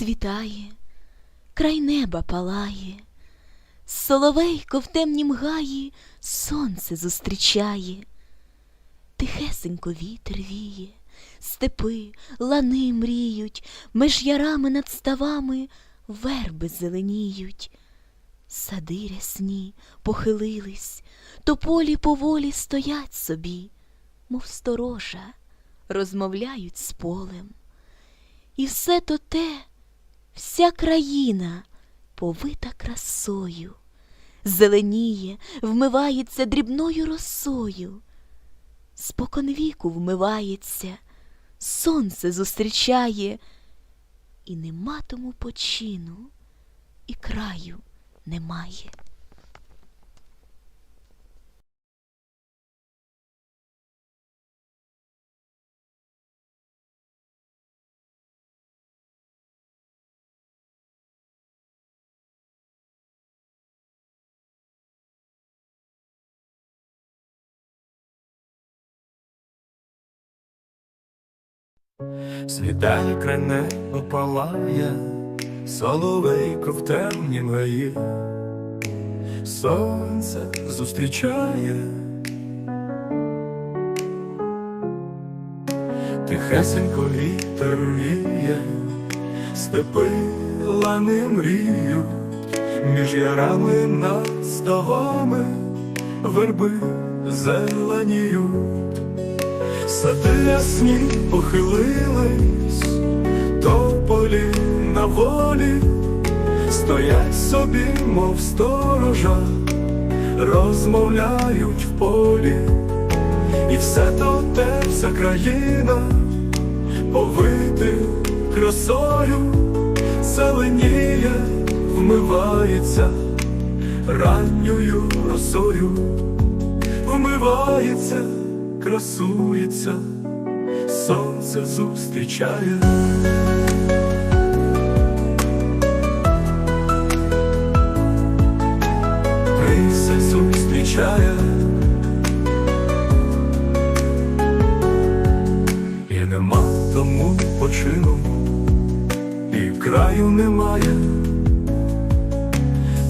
розцвітає, край неба палає, Соловейко в темнім гаї сонце зустрічає, тихесенько вітер віє, степи, лани мріють, меж ярами над ставами верби зеленіють. Сади рясні похилились, тополі поволі стоять собі, мов сторожа, розмовляють з полем. І все то те, вся країна повита красою, зеленіє, вмивається дрібною росою, споконвіку вмивається, сонце зустрічає, і нема тому почину, і краю немає. Світає край небо палає, соловейко в темні мої, сонце зустрічає, тихесенько вітер віє, степи лани мріють, між ярами над ставами верби зеленіють. Сади ясні похилились, тополі на волі, стоять собі, мов сторожа, розмовляють в полі, і все то те, вся країна, повити красою, зеленіє, вмивається ранньою росою, вмивається красується, сонце зустрічає. Рисе зустрічає. І нема тому почину, і краю немає,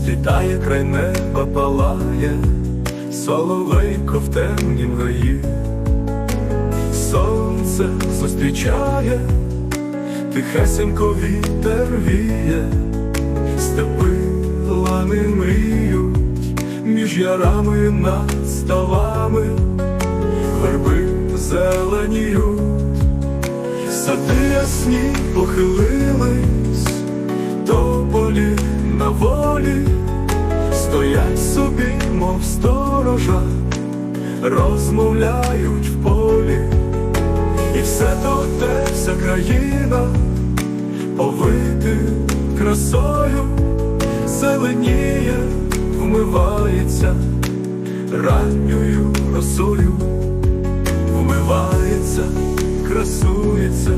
літає край неба палає соловейко в темнім гаї, сонце зустрічає, тихесенько вітер віє, степи лани мріють, між ярами над ставами, верби зеленіють, сади ясні похилились, тополі на волі стоять собі, мов сторожа, розмовляють в полі, і все то те, вся країна повити красою, зеленіє, вмивається ранньою росою, вмивається, красується,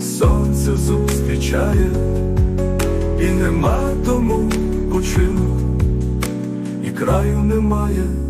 сонце зустрічає, і нема тому почину краю немає.